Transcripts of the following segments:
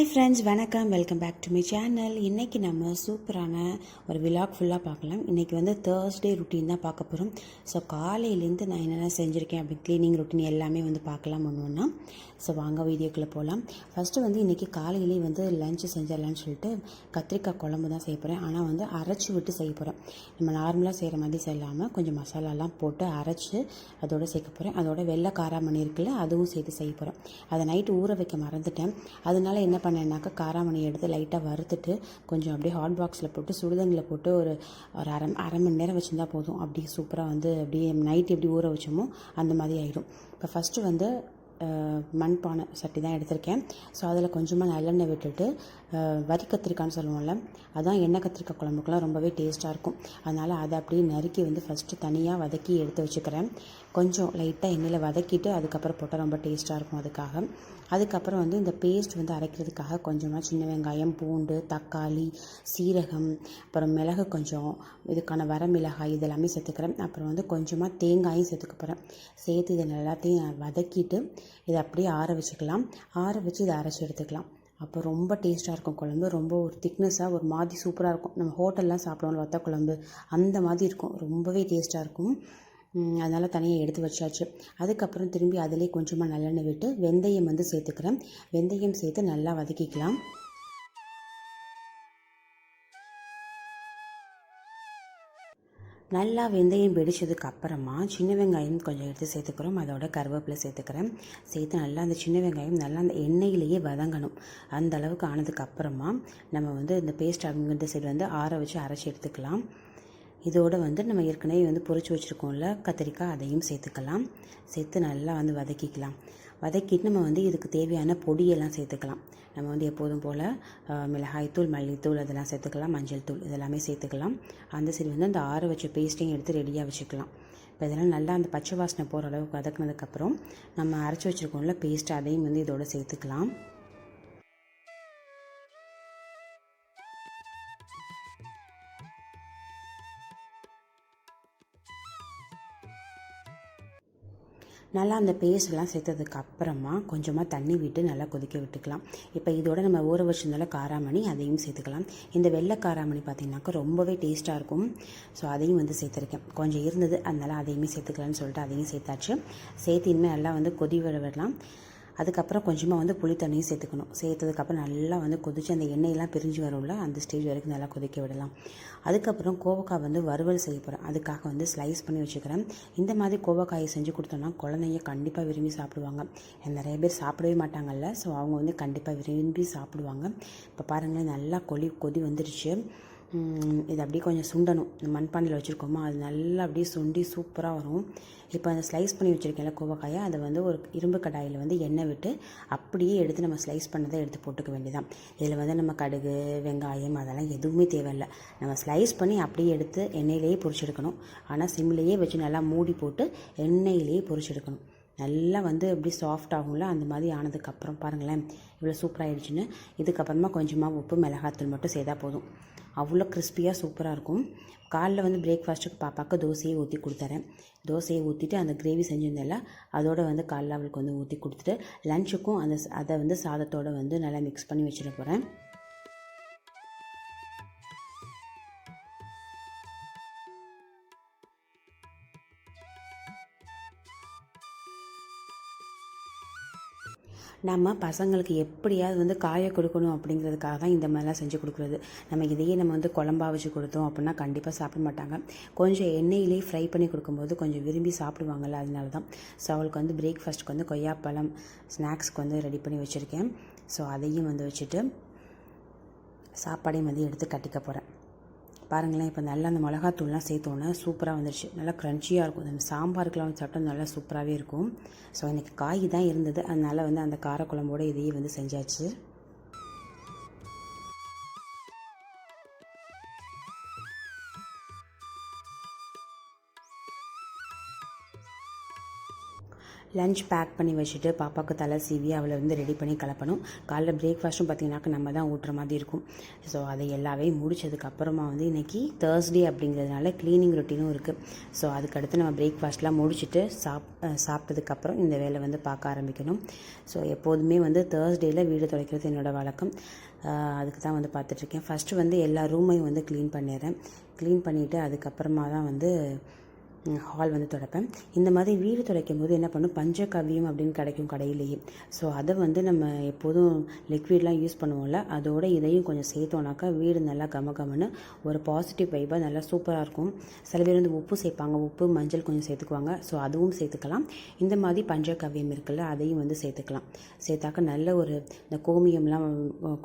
Hi friends வணக்கம். Welcome back to my channel இன்றைக்கி நம்ம சூப்பரான ஒரு விலாக் ஃபுல்லாக பார்க்கலாம். இன்றைக்கி வந்து தேர்ஸ்டே ருட்டீன் தான் பார்க்க போகிறோம் ஸோ காலையிலேருந்து நான் என்னென்ன செஞ்சுருக்கேன் அப்படி க்ளீனிங் ருட்டீன் எல்லாமே வந்து பார்க்கலாம் ஒன்று ஒன்றா ஸோ வாங்க வீடியோக்குள்ளே போகலாம் ஃபஸ்ட்டு வந்து இன்றைக்கி காலையிலேயே வந்து லஞ்சு செஞ்சிடலான்னு சொல்லிட்டு கத்திரிக்காய் குழம்பு தான் செய்ய போகிறேன் ஆனால் வந்து அரைச்சி விட்டு செய்ய போகிறேன் நம்ம நார்மலாக செய்கிற மாதிரி செய்யலாமல் கொஞ்சம் மசாலாலாம் போட்டு அரைச்சி அதோட சேர்க்க போகிறேன் அதோட வெள்ளை காராமணி இருக்குல்ல அதுவும் சேர்த்து செய்ய போகிறேன் அதை நைட்டு ஊற வைக்க மறந்துட்டேன். அதனால் என்ன பண்ணேன்னாக்கா காராமணி எடுத்து லைட்டாக வறுத்துட்டு கொஞ்சம் அப்படியே ஹாட் பாக்ஸில் போட்டு சுடுதண்ணில் போட்டு ஒரு ஒரு அரை அரை மணி நேரம் வச்சுருந்தா போதும். அப்படியே சூப்பராக வந்து அப்படியே நைட் எப்படி ஊற வச்சோமோ அந்த மாதிரி ஆயிடும் இப்போ ஃபஸ்ட்டு வந்து மண்பானை சட்டி தான் எடுத்திருக்கேன். ஸோ அதில் கொஞ்சமாக நல்லெண்ணெய் விட்டுட்டு வரி கத்திரிக்காய்னு சொல்லுவோம்ல அதான் எண்ணெய் கத்திரிக்காய் குழம்புக்குலாம் ரொம்பவே டேஸ்ட்டாக இருக்கும். அதனால் அதை அப்படியே நறுக்கி வந்து ஃபஸ்ட்டு தனியாக வதக்கி எடுத்து வச்சுக்கிறேன். கொஞ்சம் லைட்டாக எண்ணெயில் வதக்கிட்டு அதுக்கப்புறம் போட்டால் ரொம்ப டேஸ்ட்டாக இருக்கும் அதுக்காக. அதுக்கப்புறம் வந்து இந்த பேஸ்ட் வந்து அரைக்கிறதுக்காக கொஞ்சமாக சின்ன வெங்காயம் பூண்டு தக்காளி சீரகம் அப்புறம் மிளகு கொஞ்சம் இதுக்கான வர மிளகாய் இதெல்லாமே சேர்த்துக்கிறேன். அப்புறம் வந்து கொஞ்சமாக தேங்காயும் சேர்த்துக்க போகிறேன் சேர்த்து இதை எல்லாத்தையும் வதக்கிட்டு இதை அப்படியே ஆற வச்சுக்கலாம். ஆற வச்சு இதை அரைச்சி எடுத்துக்கலாம். அப்போ ரொம்ப டேஸ்ட்டாக இருக்கும் குழம்பு. ரொம்ப ஒரு திக்னஸாக ஒரு மாதிரி சூப்பராக இருக்கும். நம்ம ஹோட்டல்லாம் சாப்பிடுவோம்ல வத்த குழம்பு. அந்த மாதிரி இருக்கும். ரொம்பவே டேஸ்ட்டாக இருக்கும். அதனால் தனியாக எடுத்து வச்சாச்சு. அதுக்கப்புறம் திரும்பி அதிலே கொஞ்சமாக நல்லெண்ணெய் விட்டு வெந்தயம் வந்து சேர்த்துக்கிறேன். வெந்தயம் சேர்த்து நல்லா வதக்கிக்கலாம். நல்லா வெந்தயம் வெடிச்சதுக்கு அப்புறமா சின்ன வெங்காயம் கொஞ்சம் எடுத்து சேர்த்துக்கிறோம். அதோட கருவேப்பிலை சேர்த்துக்கிறேன். சேர்த்து நல்லா அந்த சின்ன வெங்காயம் நல்லா அந்த எண்ணெயிலேயே வதங்கணும். அந்த அளவுக்கு ஆனதுக்கு அப்புறமா நம்ம வந்து இந்த பேஸ்ட் அப்படிங்கிற சைடு வந்து ஆற வச்சு அரைச்சி எடுத்துக்கலாம். இதோட வந்து நம்ம ஏற்கனவே வந்து பொரிச்சு வச்சுருக்கோம்ல கத்திரிக்காய் அதையும் சேர்த்துக்கலாம். சேர்த்து நல்லா வந்து வதக்கிக்கலாம். வதக்கிட்டு நம்ம வந்து இதுக்கு தேவையான பொடியெல்லாம் சேர்த்துக்கலாம். நம்ம வந்து எப்போதும் போல் மிளகாய்த்தூள் மல்லித்தூள் அதெல்லாம் சேர்த்துக்கலாம். மஞ்சள் தூள் இதெல்லாமே சேர்த்துக்கலாம். அந்த சைடு வந்து அந்த ஆற வச்ச பேஸ்ட்டையும் எடுத்து ரெடியாக வச்சுக்கலாம். இப்போ இதெல்லாம் நல்லா அந்த பச்சை வாசனை போகிற அளவுக்கு வதக்குனதுக்கப்புறம் நம்ம அரைச்சி வச்சுருக்கோம்ல பேஸ்ட் அதையும் வந்து இதோட சேர்த்துக்கலாம். நல்லா அந்த பேஸ்ட்லாம் சேர்த்ததுக்கு அப்புறமா கொஞ்சமாக தண்ணி விட்டு நல்லா கொதிக்க விட்டுக்கலாம். இப்போ இதோட நம்ம ஊற வச்சிருந்தால காராமணி அதையும் சேர்த்துக்கலாம். இந்த வெள்ளை காராமணி பார்த்திங்கனாக்கா ரொம்பவே டேஸ்ட்டாக இருக்கும். ஸோ அதையும் வந்து சேர்த்துருக்கேன். கொஞ்சம் இருந்தது அதனால் அதையுமே சேர்த்துக்கலாம்னு சொல்லிட்டு அதையும் சேர்த்தாச்சு. சேர்த்து இனிமேல் நல்லா வந்து கொதி விட விடலாம். அதுக்கப்புறம் கொஞ்சமாக வந்து புளி தண்ணியும் சேர்த்துக்கணும். சேர்த்ததுக்கப்புறம் நல்லா வந்து கொதித்து அந்த எண்ணெயெல்லாம் பிரிஞ்சு வரும்ல அந்த ஸ்டேஜ் வரைக்கும் நல்லா கொதிக்க விடலாம். அதுக்கப்புறம் கோவக்காய் வந்து வறுவல் செய்ய போகிறேன் அதுக்காக வந்து ஸ்லைஸ் பண்ணி வச்சுக்கிறேன். இந்த மாதிரி கோவக்காயை செஞ்சு கொடுத்தோன்னா குழந்தைங்க கண்டிப்பாக விரும்பி சாப்பிடுவாங்க. நிறைய பேர் சாப்பிடவே மாட்டாங்கல்ல ஸோ அவங்க வந்து கண்டிப்பாக விரும்பி சாப்பிடுவாங்க. இப்போ பாருங்களேன் நல்லா கொதி கொதி வந்துருச்சு. இது அப்படியே கொஞ்சம் சுண்டணும். இந்த மண்பானையில் வச்சுருக்கோமா? அது நல்லா அப்படியே சுண்டி சூப்பராக வரும். இப்போ அந்த ஸ்லைஸ் பண்ணி வச்சுருக்கேன்ல கோவக்காயை. அதை வந்து ஒரு இரும்பு கடாயில் வந்து எண்ணெய் விட்டு அப்படியே எடுத்து நம்ம ஸ்லைஸ் பண்ணதை எடுத்து போட்டுக்க வேண்டியதான் இதில் வந்து நம்ம கடுகு வெங்காயம் அதெல்லாம் எதுவுமே தேவையில்லை. நம்ம ஸ்லைஸ் பண்ணி அப்படியே எடுத்து எண்ணெயிலேயே பொரிச்செடுக்கணும் ஆனால் சிம்லேயே வச்சு நல்லா மூடி போட்டு எண்ணெயிலேயே பொரிச்செடுக்கணும் நல்லா வந்து எப்படி சாஃப்ட் ஆகும்ல அந்த மாதிரி ஆனதுக்கப்புறம் பாருங்களேன் இவ்வளோ சூப்பராகிடுச்சின்னு இதுக்கப்புறமா கொஞ்சமாக உப்பு மிளகாத்தூள் மட்டும் செய்தால் போதும். அவ்வளோ கிறிஸ்பியாக சூப்பராக இருக்கும். காலைல வந்து பிரேக்ஃபாஸ்ட்டுக்கு பாப்பாவுக்கு தோசையை ஊற்றி கொடுத்துறேன். தோசையை ஊற்றிட்டு அந்த கிரேவி செஞ்சிருந்தேன்ல அதோட வந்து காலைல அவளுக்கு வந்து ஊற்றி கொடுத்துட்டு லஞ்சுக்கும் அந்த அதை வந்து சாதத்தோட வந்து நல்லா மிக்ஸ் பண்ணி வச்சிட போகிறேன் நம்ம பசங்களுக்கு எப்படியாவது வந்து காய கொடுக்கணும் அப்படிங்கிறதுக்காக தான் இந்த மாதிரிலாம் செஞ்சு கொடுக்குறது. நம்ம இதையே நம்ம வந்து குழம்பா வச்சு கொடுத்தோம் அப்படின்னா கண்டிப்பாக சாப்பிட மாட்டாங்க. கொஞ்சம் எண்ணெயிலே ஃப்ரை பண்ணி கொடுக்கும்போது கொஞ்சம் விரும்பி சாப்பிடுவாங்கல்ல அதனால தான் ஸோ அவளுக்கு வந்து பிரேக்ஃபாஸ்ட்டுக்கு வந்து கொய்யாப்பழம் ஸ்நாக்ஸ்க்கு வந்து ரெடி பண்ணி வச்சுருக்கேன். ஸோ அதையும் வந்து வச்சுட்டு சாப்பாடையும் வந்து எடுத்து கட்டிக்க போகிறேன் பாருங்களேன் இப்போ நல்லா அந்த மிளகாத்தூள்லாம் சேர்த்தோன்னே சூப்பராக வந்துருச்சு. நல்லா க்ரன்ச்சியாக இருக்கும். நம்ம சாம்பாருக்குலாம் சாப்பிட்டா நல்லா சூப்பராகவே இருக்கும். ஸோ எனக்கு காய் தான் இருந்தது. அதனால் வந்து அந்த காரக்குழம்போட இதையே வந்து செஞ்சாச்சு. லஞ்ச் பேக் பண்ணி வச்சுட்டு பாப்பாவுக்கு தலை சீவி அவளை வந்து ரெடி பண்ணி கிளப்பணும் காலைல பிரேக்ஃபாஸ்ட்டும் பார்த்தீங்கன்னாக்கா நம்ம தான் ஊட்டுற மாதிரி இருக்கும். ஸோ அதை எல்லாவே முடிச்சதுக்கப்புறமா வந்து இன்றைக்கி தேர்ஸ்டே அப்படிங்கிறதுனால க்ளீனிங் ரொட்டீனும் இருக்குது ஸோ அதுக்கடுத்து நம்ம பிரேக்ஃபாஸ்ட்லாம் முடிச்சுட்டு சாப் சாப்பிட்டதுக்கப்புறம் இந்த வேலை வந்து பார்க்க ஆரம்பிக்கணும். ஸோ எப்போதுமே வந்து தேர்ஸ்டேயில் வீடு துடைக்கிறது என்னோடய வழக்கம். அதுக்கு தான் வந்து பார்த்துட்ருக்கேன் ஃபஸ்ட்டு வந்து எல்லா ரூமையும் வந்து க்ளீன் பண்ணிடுறேன். க்ளீன் பண்ணிவிட்டு அதுக்கப்புறமா தான் வந்து ஹால் வந்து துடைப்பேன் இந்த மாதிரி வீடு துடைக்கும் போது என்ன பண்ணும்? பஞ்சகவ்யம் அப்படின்னு கிடைக்கும் கடையிலேயே. ஸோ அதை வந்து நம்ம எப்போதும் லிக்விட்லாம் யூஸ் பண்ணுவோம்ல அதோட இதையும் கொஞ்சம் சேர்த்தோன்னாக்கா வீடு நல்லா கம கமன்னு ஒரு பாசிட்டிவ் வைப்பாக நல்லா சூப்பராக இருக்கும். சில பேர் வந்து உப்பு சேர்ப்பாங்க. உப்பு மஞ்சள் கொஞ்சம் சேர்த்துக்குவாங்க. ஸோ அதுவும் சேர்த்துக்கலாம். இந்த மாதிரி பஞ்சகவ்யம் இருக்குல்ல அதையும் வந்து சேர்த்துக்கலாம். சேர்த்தாக்க நல்ல ஒரு இந்த கோமியம்லாம்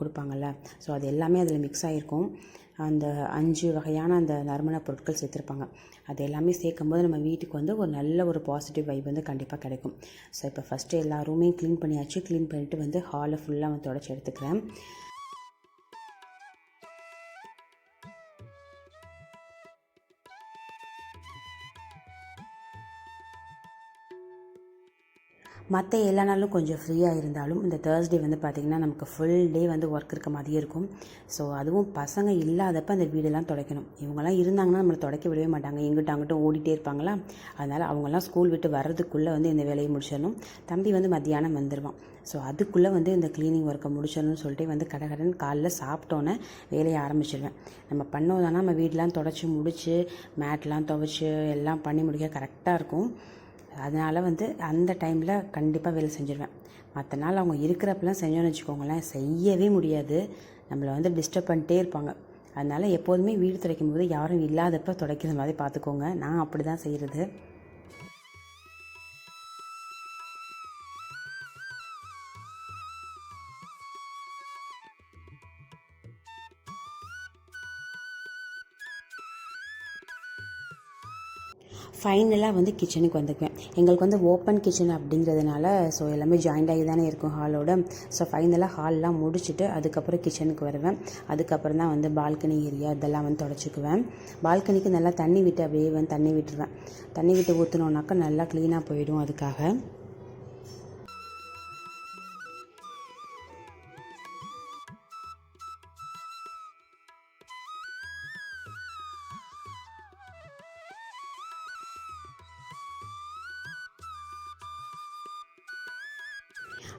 கொடுப்பாங்கல்ல. ஸோ அது எல்லாமே அதில் மிக்ஸ் ஆகிருக்கும் அந்த அஞ்சு வகையான அந்த நறுமண பொருட்கள் சேர்த்துருப்பாங்க. அது எல்லாமே சேர்க்கும்போது நம்ம வீட்டுக்கு வந்து ஒரு நல்ல ஒரு பாசிட்டிவ் வைப் வந்து கண்டிப்பாக கிடைக்கும். ஸோ இப்போ ஃபஸ்ட்டு எல்லா ரூமையும் க்ளீன் பண்ணியாச்சு. க்ளீன் பண்ணிவிட்டு வந்து ஹாலை ஃபுல்லாக வந்து தொடச்சி எடுத்துக்கிறேன். மற்ற எல்லா நாளும் கொஞ்சம் ஃப்ரீயாக இருந்தாலும் இந்த தேர்ஸ்டே வந்து பார்த்திங்கன்னா நமக்கு ஃபுல் டே வந்து ஒர்க் இருக்க மாதிரியே இருக்கும். ஸோ அதுவும் பசங்க இல்லாதப்ப அந்த வீடெல்லாம் துடைக்கணும். இவங்கெல்லாம் இருந்தாங்கன்னா நம்மளை துடைக்க விடவே மாட்டாங்க. எங்கிட்ட அங்கிட்ட ஓடிட்டே இருப்பாங்களா? அதனால் அவங்கெல்லாம் ஸ்கூல் விட்டு வர்றதுக்குள்ளே வந்து இந்த வேலையை முடிச்சிடணும். தம்பி வந்து மத்தியானம் வந்துடுவான் ஸோ அதுக்குள்ளே வந்து இந்த க்ளீனிங் ஒர்க்கை முடிச்சிடணும்னு சொல்லிட்டு வந்து கடை கடன் காலைல சாப்பிட்டோன்னே வேலையை ஆரம்பிச்சிடுவேன் நம்ம பண்ணோதானா நம்ம வீடெலாம் தொடச்சி முடித்து மேட்லாம் துவைச்சி எல்லாம் பண்ணி முடிக்க கரெக்டாக இருக்கும். அதனால் வந்து அந்த டைமில் கண்டிப்பாக வேலை செஞ்சுருவேன். மற்ற நாள் அவங்க இருக்கிறப்பெல்லாம் செஞ்சோன்னு வச்சுக்கோங்களேன் செய்யவே முடியாது. நம்மளை வந்து டிஸ்டர்ப் பண்ணிட்டே இருப்பாங்க. அதனால் எப்போதுமே வீடு துடைக்கும் போது யாரும் இல்லாதப்போ துடைக்கிற மாதிரி பார்த்துக்கோங்க. நான் அப்படி தான் செய்கிறது ஃபைனலாக வந்து கிச்சனுக்கு வந்துக்குவேன். எங்களுக்கு வந்து ஓப்பன் கிச்சன் அப்படிங்கிறதுனால ஸோ எல்லாமே ஜாயிண்ட் ஆகி தானே இருக்கும் ஹாலோட ஸோ ஃபைனலாக ஹால்லாம் முடிச்சுட்டு அதுக்கப்புறம் கிச்சனுக்கு வருவேன். அதுக்கப்புறம் தான் வந்து பால்கனி ஏரியா இதெல்லாம் வந்து தொடச்சிக்குவேன். பால்கனிக்கு நல்லா தண்ணி விட்டு அப்படியே வந்து தண்ணி விட்டுருவேன். தண்ணி விட்டு ஊற்றினோன்னாக்கா நல்லா க்ளீனாக போயிடும் அதுக்காக.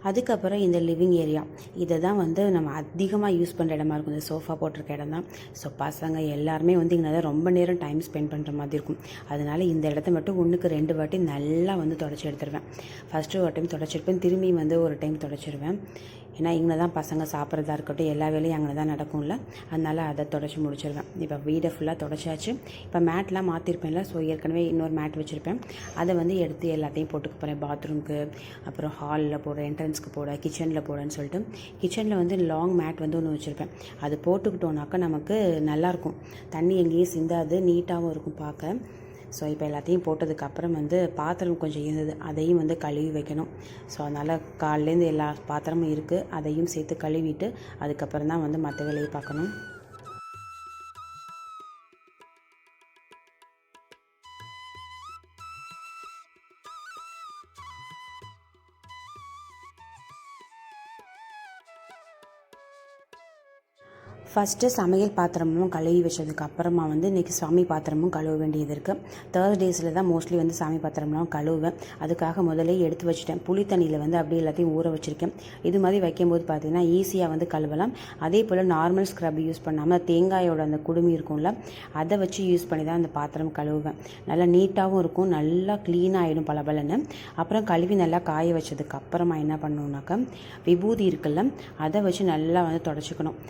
அதுக்கப்புறம் இந்த லிவிங் ஏரியா இதை தான் வந்து நம்ம அதிகமாக யூஸ் பண்ணுற இடமா இருக்கும். இந்த சோஃபா போட்டிருக்க இடம் தான் ஸோ பசங்க எல்லாருமே வந்து இங்கே தான் ரொம்ப நேரம் டைம் ஸ்பெண்ட் பண்ணுற மாதிரி இருக்கும். அதனால் இந்த இடத்த மட்டும் ஒன்றுக்கு ரெண்டு வாட்டி நல்லா வந்து தொடச்சி எடுத்துருவேன். ஃபஸ்ட்டு ஒரு டைம் தொடச்சிருப்பேன். திரும்பி வந்து ஒரு டைம் தொடச்சிருவேன். ஏன்னா இங்கே தான் பசங்க சாப்பிட்றதா இருக்கட்டும் எல்லா வேலையும் அங்கே தான் நடக்கும்ல. அதனால் அதை தொடச்சி முடிச்சிருவேன். இப்போ வீடை ஃபுல்லாக தொடச்சாச்சு. இப்போ மேட்லாம் மாற்றிருப்பேன்ல ஸோ ஏற்கனவே இன்னொரு மேட் வச்சுருப்பேன். அதை வந்து எடுத்து எல்லாத்தையும் போட்டுக்க போகிறேன் பாத்ரூம்க்கு அப்புறம் ஹாலில் போட என்ட்ரன்ஸ்க்கு போட கிச்சனில் போடன்னு சொல்லிட்டு. கிச்சனில் வந்து லாங் மேட் வந்து ஒன்று வச்சுருப்பேன். அது போட்டுக்கிட்டோன்னாக்கா நமக்கு நல்லாயிருக்கும் தண்ணி எங்கேயும் சிந்தாது நீட்டாகவும் இருக்கும் பார்க்க. ஸோ இப்போ எல்லாத்தையும் போட்டதுக்கப்புறம் வந்து பாத்திரம் கொஞ்சம் இருந்தது. அதையும் வந்து கழுவி வைக்கணும். ஸோ அதனால் காலிலேருந்து எல்லா பாத்திரமும் இருக்குது அதையும் சேர்த்து கழுவிட்டு அதுக்கப்புறம் தான் வந்து மற்ற வேலையை பார்க்கணும். ஃபஸ்ட்டு சமையல் பாத்திரமும் கழுவி வச்சதுக்கு அப்புறமா வந்து இன்றைக்கி சாமி பாத்திரமும் கழுவ வேண்டியது இருக்குது தேர்ஸ்டேஸில் தான் மோஸ்ட்லி வந்து சாமி பாத்திரம்லாம் கழுவுவேன். அதுக்காக முதல்ல எடுத்து வச்சுட்டேன். புளி தண்ணியில் வந்து அப்படியே எல்லாத்தையும் ஊற வச்சுருக்கேன். இது மாதிரி வைக்கும்போது பார்த்திங்கன்னா ஈஸியாக வந்து கழுவலாம். அதே போல் நார்மல் ஸ்க்ரப் யூஸ் பண்ணாமல் தேங்காயோட அந்த குடுமி இருக்கும்ல அதை வச்சு யூஸ் பண்ணி தான் அந்த பாத்திரம் கழுவுவேன். நல்லா நீட்டாகவும் இருக்கும். நல்லா க்ளீனாக ஆகிடும் பளபளன்னு. அப்புறம் கழுவி நல்லா காய வச்சதுக்கு அப்புறமா என்ன பண்ணணுன்னாக்கா விபூதி இருக்குல்ல அதை வச்சு நல்லா வந்து தொடச்சிக்கணும்.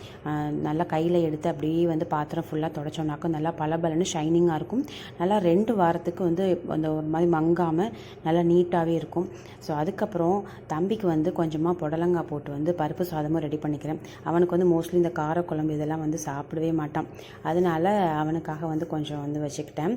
நல்லா நல்லா கையில் எடுத்து அப்படியே வந்து பாத்திரம் ஃபுல்லாக தொடச்சோம்னாக்கும் நல்லா பளபளன்னு ஷைனிங்காக இருக்கும். நல்லா ரெண்டு வாரத்துக்கு வந்து அந்த ஒரு மாதிரி மங்காமல் நல்லா நீட்டாகவே இருக்கும். ஸோ அதுக்கப்புறம் தம்பிக்கு வந்து கொஞ்சமாக புடலங்காய் போட்டு வந்து பருப்பு சாதமும் ரெடி பண்ணிக்கிறேன். அவனுக்கு வந்து மோஸ்ட்லி இந்த காரக்குழம்பு இதெல்லாம் வந்து சாப்பிடவே மாட்டான். அதனால அவனுக்காக வந்து கொஞ்சம் வந்து வச்சுக்கிட்டேன்.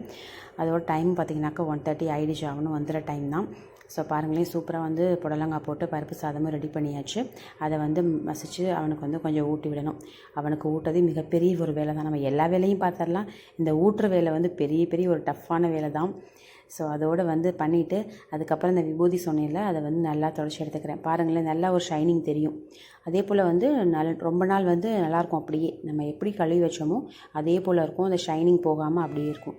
அதோட டைம் பார்த்தீங்கன்னாக்கா ஒன் தேர்ட்டி ஆகிடுச்சு அவனும் வந்துடுற டைம் தான். ஸோ பாருங்களேன் சூப்பராக வந்து புடலங்காய் போட்டு பருப்பு சாதமும் ரெடி பண்ணியாச்சு. அதை வந்து மசிச்சு அவனுக்கு வந்து கொஞ்சம் ஊட்டி விடணும். அவனுக்கு ஊட்டதே மிகப்பெரிய ஒரு வேலை தான். நம்ம எல்லா வேலையும் பார்த்துடலாம். இந்த ஊட்டுற வேலை வந்து பெரிய பெரிய ஒரு டஃப்பான வேலை தான். ஸோ அதோடு வந்து பண்ணிவிட்டு அதுக்கப்புறம் இந்த விபூதி சொன்னேன்ல அதை வந்து நல்லா தொடச்சி எடுத்துக்கிறேன். பாருங்களேன் நல்லா ஒரு ஷைனிங் தெரியும். அதே போல் வந்து நல் ரொம்ப நாள் வந்து நல்லாயிருக்கும் அப்படியே. நம்ம எப்படி கழுவி வச்சோமோ அதே போல் இருக்கும். அந்த ஷைனிங் போகாமல் அப்படியே இருக்கும்.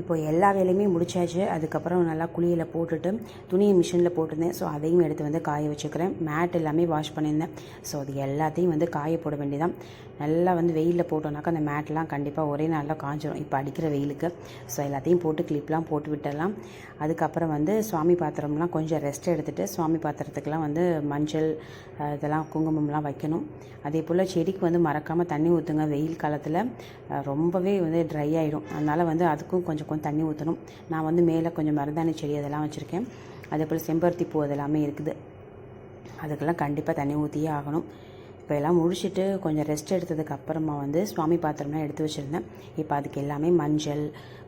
இப்போ எல்லா வேலையுமே முடிச்சாச்சு. அதுக்கப்புறம் நல்லா குளியில் போட்டுட்டு துணியை மிஷினில் போட்டிருந்தேன். ஸோ அதையும் எடுத்து வந்து காய வச்சுக்கிறேன். மேட் எல்லாமே வாஷ் பண்ணியிருந்தேன். ஸோ அது எல்லாத்தையும் வந்து காய போட வேண்டியதான் நல்லா வந்து வெயிலில் போட்டோம்னாக்கா அந்த மேட்லாம் கண்டிப்பாக ஒரே நாளில் காஞ்சிரும். இப்போ அடிக்கிற வெயிலுக்கு. ஸோ எல்லாத்தையும் போட்டு கிளிப்லாம் போட்டு விட்டுடலாம். அதுக்கப்புறம் வந்து சுவாமி பாத்திரம்லாம் கொஞ்சம் ரெஸ்ட் எடுத்துகிட்டு சுவாமி பாத்திரத்துக்கெலாம் வந்து மஞ்சள் இதெல்லாம் குங்குமம்லாம் வைக்கணும். அதே போல் செடிக்கு வந்து மறக்காமல் தண்ணி ஊற்றுங்க வெயில் காலத்தில் ரொம்பவே வந்து ட்ரை ஆகிடும் அதனால் வந்து அதுக்கும் கொஞ்சம் கொஞ்சம் தண்ணி ஊற்றணும் நான் வந்து மேலே கொஞ்சம் மருதாணி செடி அதெல்லாம் வச்சுருக்கேன். அதே போல் செம்பருத்தி பூ அதெல்லாமே இருக்குது. அதுக்கெல்லாம் கண்டிப்பாக தண்ணி ஊற்றியே ஆகணும். இப்போ எல்லாம் முடிச்சுட்டு கொஞ்சம் ரெஸ்ட் எடுத்ததுக்கு அப்புறமா வந்து சுவாமி பாத்திரம்லாம் எடுத்து வச்சுருந்தேன். இப்போ அதுக்கு எல்லாமே மஞ்சள்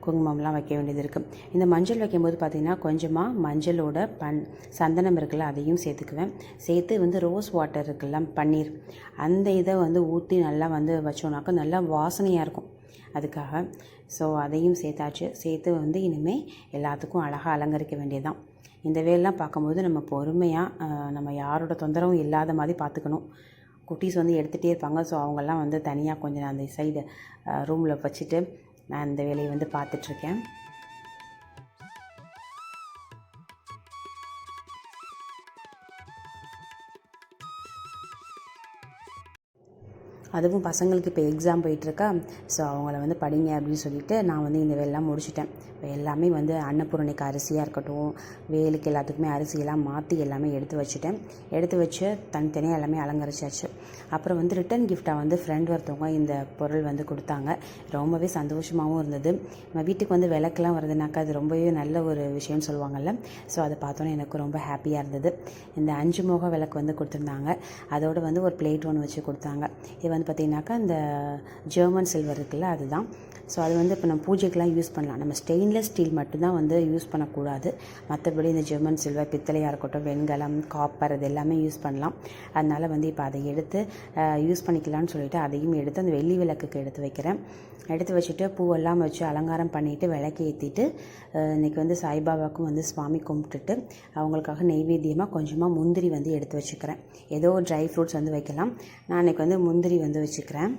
குங்குமம்லாம் வைக்க வேண்டியது இருக்குது இந்த மஞ்சள் வைக்கும்போது பார்த்திங்கன்னா கொஞ்சமாக மஞ்சளோட பன் சந்தனம் இருக்குல்ல அதையும் சேர்த்துக்குவேன். சேர்த்து வந்து ரோஸ் வாட்டர் இருக்குல்ல பன்னீர். அந்த இதை வந்து ஊற்றி நல்லா வந்து வச்சோன்னாக்கா நல்லா வாசனையாக இருக்கும். அதுக்காக. ஸோ அதையும் சேர்த்தாச்சு. சேர்த்து வந்து இனிமேல் எல்லாத்துக்கும் அழகாக அலங்கரிக்க வேண்டியதுதான். இந்த வேலைலாம் பார்க்கும்போது நம்ம பொறுமையாக நம்ம யாரோட தொந்தரவும் இல்லாத மாதிரி பார்த்துக்கணும். குட்டீஸ் வந்து எடுத்துகிட்டே இருப்பாங்க. ஸோ அவங்கெல்லாம் வந்து தனியாக கொஞ்சம் அந்த சைடு ரூமில் வச்சுட்டு நான் இந்த வேலையை வந்து பார்த்துட்ருக்கேன் அதுவும் பசங்களுக்கு இப்போ எக்ஸாம் போயிட்டுருக்கா ஸோ அவங்கள வந்து படிங்க அப்படின்னு சொல்லிட்டு நான் வந்து இந்த வேலைலாம் முடிச்சிட்டேன். எல்லாமே வந்து அன்னபூரணிக்கு அரிசியாக இருக்கட்டும் வேலுக்கு எல்லாத்துக்குமே அரிசியெல்லாம் மாற்றி எல்லாமே எடுத்து வச்சுட்டேன். எடுத்து வச்சு தனித்தனியாக எல்லாமே அலங்கரிச்சாச்சு. அப்புறம் வந்து ரிட்டன் கிஃப்டாக வந்து ஃப்ரெண்ட் ஒருத்தவங்க இந்த பொருள் வந்து கொடுத்தாங்க. ரொம்பவே சந்தோஷமாகவும் இருந்தது. நம்ம வீட்டுக்கு வந்து விளக்கெல்லாம் வருதுனாக்கா அது ரொம்பவே நல்ல ஒரு விஷயம்னு சொல்லுவாங்கல்ல. ஸோ அதை பார்த்தோன்னே எனக்கு ரொம்ப ஹாப்பியாக இருந்தது. இந்த அஞ்சு முக விளக்கு வந்து கொடுத்துருந்தாங்க. அதோடு வந்து ஒரு பிளேட் ஒன்று வச்சு கொடுத்தாங்க. இது வந்து பார்த்திங்கனாக்கா இந்த ஜெர்மன் சில்வர் இருக்குல்ல அதுதான். ஸோ அது வந்து இப்போ நம்ம பூஜைக்கெலாம் யூஸ் பண்ணலாம். நம்ம ஸ்டெயின்லெஸ் ஸ்டீல் மட்டும்தான் வந்து யூஸ் பண்ணக்கூடாது. மற்றபடி இந்த ஜெர்மன் சில்வர் பித்தளையாக இருக்கட்டும் வெண்கலம் காப்பர் இது எல்லாமே யூஸ் பண்ணலாம். அதனால் வந்து இப்போ அதை எடுத்து யூஸ் பண்ணிக்கலாம்னு சொல்லிவிட்டு அதையும் எடுத்து அந்த வெள்ளி விளக்குக்கு எடுத்து வைக்கிறேன். எடுத்து வச்சுட்டு பூவெல்லாம் வச்சு அலங்காரம் பண்ணிவிட்டு விளக்கு ஏற்றிட்டு இன்றைக்கி வந்து சாய்பாபாவுக்கும் வந்து சுவாமி கும்பிட்டுட்டு அவங்களுக்காக நெய்வேத்தியமாக கொஞ்சமாக முந்திரி வந்து எடுத்து வச்சுக்கிறேன். ஏதோ ட்ரை ஃப்ரூட்ஸ் வந்து வைக்கலாம். நான் இன்றைக்கி வந்து முந்திரி வந்து வச்சுக்கிறேன்.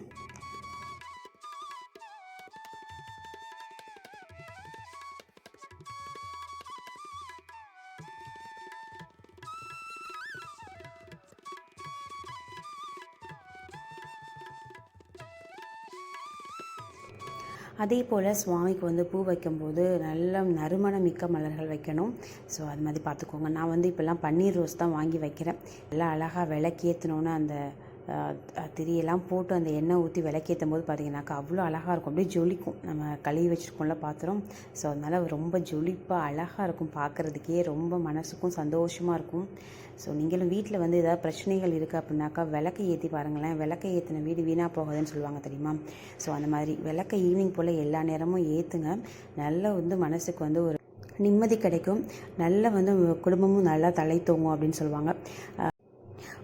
அதே போல் சுவாமிக்கு வந்து பூ வைக்கும்போது நல்ல நறுமணம் மிக்க மலர்கள் வைக்கணும். ஸோ அது மாதிரி பார்த்துக்கோங்க. நான் வந்து இப்போல்லாம் பன்னீர் ரோஸ் தான் வாங்கி வைக்கிறேன். எல்லாம் அழகாக விளக்கேற்றினோன்னு அந்த திரியெல்லாம் போட்டு அந்த எண்ணெய் ஊற்றி விளக்கேற்றும் போது பார்த்தீங்கன்னாக்கா அவ்வளோ அழகாக இருக்கும். அப்படியே ஜொலிக்கும். நம்ம கழுவி வச்சுருக்கோம்ல பாத்திரம். ஸோ அதனால் ரொம்ப ஜொலிப்பாக அழகாக இருக்கும் பார்க்குறதுக்கே ரொம்ப மனசுக்கும் சந்தோஷமாக இருக்கும். ஸோ நீங்களும் வீட்டில் வந்து ஏதாவது பிரச்சனைகள் இருக்குது அப்படின்னாக்கா விளக்கை ஏற்றி பாருங்களேன். விளக்கை ஏற்றின வீடு வீணாக போகாதுன்னு சொல்லுவாங்க தெரியுமா? ஸோ அந்த மாதிரி விளக்கை ஈவினிங் போல் எல்லா நேரமும் ஏற்றுங்க நல்லா வந்து மனசுக்கு வந்து ஒரு நிம்மதி கிடைக்கும். நல்ல வந்து குடும்பமும் நல்லா தலை தூங்கும் அப்படின்னு சொல்லுவாங்க.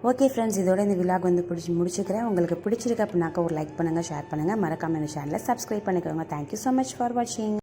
ஓகே ஃப்ரெண்ட்ஸ் இதோட இந்த விலாக் வந்து பிடிச்சி முடிச்சுக்கிறேன். உங்களுக்கு பிடிச்சிருக்கு அப்படின்னாக்கா ஒரு லைக் பண்ணுங்கள் ஷேர் பண்ணுங்கள் மறக்காமல் இந்த சேனலை சப்ஸ்கிரைப் பண்ணிக்கோங்க. தேங்க்யூ ஸோ மச் ஃபார் வாட்சிங்